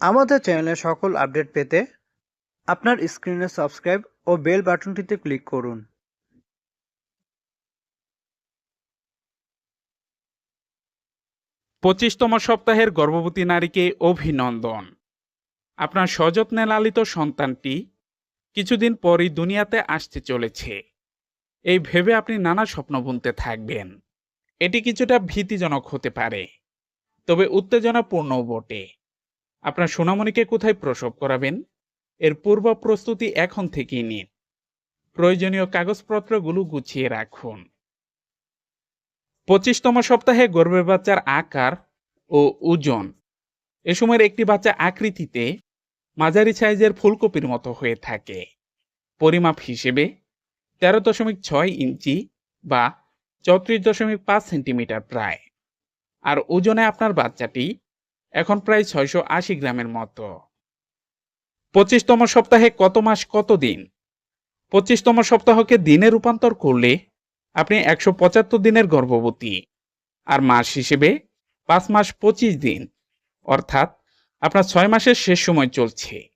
আমাদের চ্যানেলের সকল আপডেট পেতে আপনার স্ক্রিনে সাবস্ক্রাইব ও বেল বাটনটিতে ক্লিক করুন। পঁচিশতম সপ্তাহের গর্ভবতী নারীকে অভিনন্দন। আপনার সযত্নে লালিত সন্তানটি কিছুদিন পরই দুনিয়াতে আসতে চলেছে। এই ভেবে আপনি নানা স্বপ্ন বুনতে থাকবেন। এটি কিছুটা ভীতিজনক হতে পারে, তবে উত্তেজনাপূর্ণও বটে। আপনার সোনামণিকে কোথায় প্রসব করাবেন? এর পূর্ব প্রস্তুতি এখন থেকেই নিন। প্রয়োজনীয় কাগজপত্রগুলো গুছিয়ে রাখুন। পঁচিশতম সপ্তাহে গর্ভের বাচ্চার আকার ও ওজন। এ সময়ের একটি বাচ্চা আকৃতিতে মাঝারি সাইজের ফুলকপির মতো হয়ে থাকে। পরিমাপ হিসেবে তেরো দশমিক ছয় ইঞ্চি বা চৌত্রিশ দশমিক পাঁচ সেন্টিমিটার প্রায়। আর ওজনে আপনার বাচ্চাটি এখন প্রায় ছয়শো আশি গ্রামের মতো। পঁচিশতম সপ্তাহে কত মাস কত দিন? পঁচিশতম সপ্তাহকে দিনে রূপান্তর করলে আপনি একশো পঁচাত্তর দিনের গর্ভবতী। আর মাস হিসেবে পাঁচ মাস পঁচিশ দিন। অর্থাৎ আপনার ছয় মাসের শেষ সময় চলছে।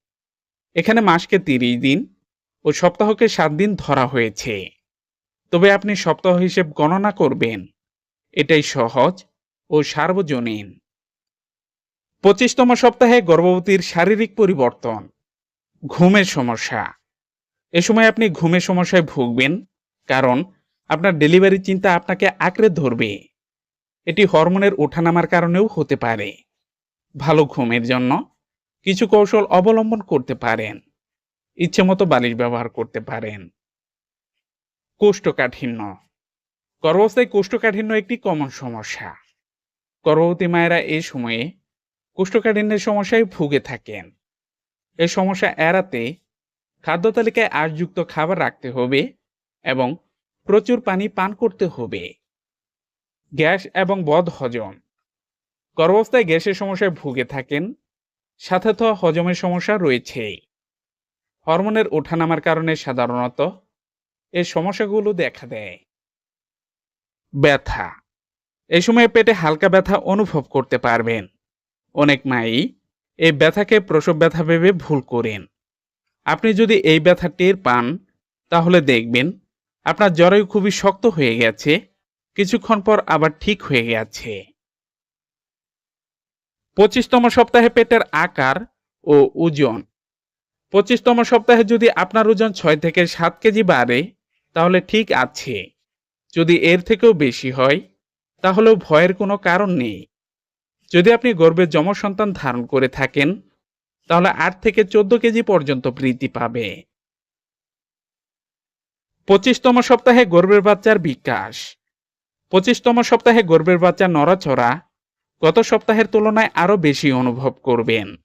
এখানে মাসকে তিরিশ দিন ও সপ্তাহকে সাত দিন ধরা হয়েছে। তবে আপনি সপ্তাহ হিসেব গণনা করবেন। এটাই সহজ ও সার্বজনীন। পঁচিশতম সপ্তাহে গর্ভবতীর শারীরিক পরিবর্তন। ঘুমের সমস্যা। এ সময় আপনি ঘুমের সমস্যায় ভুগবেন, কারণ আপনার ডেলিভারি চিন্তা আপনাকে আঁকড়ে ধরবে। এটি হরমোনের ওঠানামার কারণেও হতে পারে। ভালো ঘুমের জন্য কিছু কৌশল অবলম্বন করতে পারেন। ইচ্ছে মতো বালিশ ব্যবহার করতে পারেন। কোষ্ঠকাঠিন্য। গর্ভাবস্থায় কোষ্ঠকাঠিন্য একটি কমন সমস্যা। গর্ভবতী মায়েরা এই সময়ে কোষ্ঠকাঠিন্যের সমস্যায় ভুগে থাকেন। এই সমস্যা এড়াতে খাদ্য তালিকায় আশযুক্ত খাবার রাখতে হবে এবং প্রচুর পানি পান করতে হবে। গ্যাস এবং বদ হজম। গর্ভাবস্থায় গ্যাসের সমস্যায় ভুগে থাকেন, সাথে তো হজমের সমস্যা রয়েছে। হরমোনের ওঠানামার কারণে সাধারণত এই সমস্যাগুলো দেখা দেয়। ব্যথা। এই সময় পেটে হালকা ব্যথা অনুভব করতে পারবেন। অনেক মাই, এই ব্যথাকে প্রসব ব্যথা ভেবে ভুল করেন। আপনি যদি এই ব্যথা টের পান, তাহলে দেখবেন আপনার জ্বরই খুবই শক্ত হয়ে গেছে, কিছুক্ষণ পর আবার ঠিক হয়ে গেছে। পঁচিশতম সপ্তাহে পেটের আকার ও ওজন। পঁচিশতম সপ্তাহে যদি আপনার ওজন ছয় থেকে সাত কেজি বাড়ে, তাহলে ঠিক আছে। যদি এর থেকেও বেশি হয়, তাহলেও ভয়ের কোনো কারণ নেই। যদি আপনি গর্ভে যম সন্তান ধারণ করে থাকেন, তাহলে আট থেকে চোদ্দ কেজি পর্যন্ত বৃদ্ধি পাবে। পঁচিশতম সপ্তাহে গর্ভের বাচ্চার বিকাশ। পঁচিশতম সপ্তাহে গর্ভের বাচ্চা নড়াচড়া গত সপ্তাহের তুলনায় আরও বেশি অনুভব করবেন।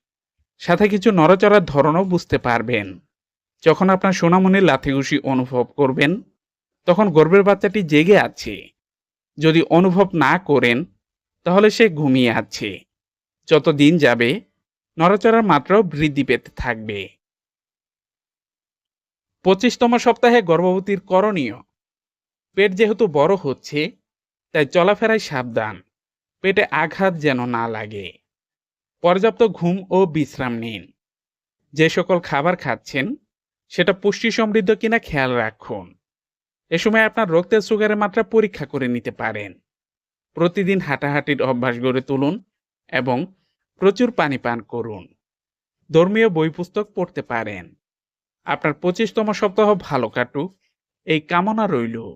সাথে কিছু নড়াচড়ার ধরনও বুঝতে পারবেন। যখন আপনার সোনামনির লাথিঘুষি অনুভব করবেন, তখন গর্ভের বাচ্চাটি জেগে আছে। যদি অনুভব না করেন তাহলে সে ঘুমিয়ে আছে। যত দিন যাবে, নড়াচড়ার মাত্রাও বৃদ্ধি পেতে থাকবে। পঁচিশতম সপ্তাহে গর্ভবতীর করণীয়। পেট যেহেতু বড় হচ্ছে, তাই চলাফেরায় সাবধান। পেটে আঘাত যেন না লাগে। পর্যাপ্ত ঘুম ও বিশ্রাম নিন। যে সকল খাবার খাচ্ছেন, সেটা পুষ্টি সমৃদ্ধ কিনা খেয়াল রাখুন। এ সময় আপনার রক্তের সুগারের মাত্রা পরীক্ষা করে নিতে পারেন। প্রতিদিন হাঁটাহাঁটির অভ্যাস গড়ে তুলুন এবং প্রচুর পানি পান করুন। ধর্মীয় বই পুস্তক পড়তে পারেন। আপনার পঁচিশতম সপ্তাহ ভালো কাটুক। এই কামনা রইল।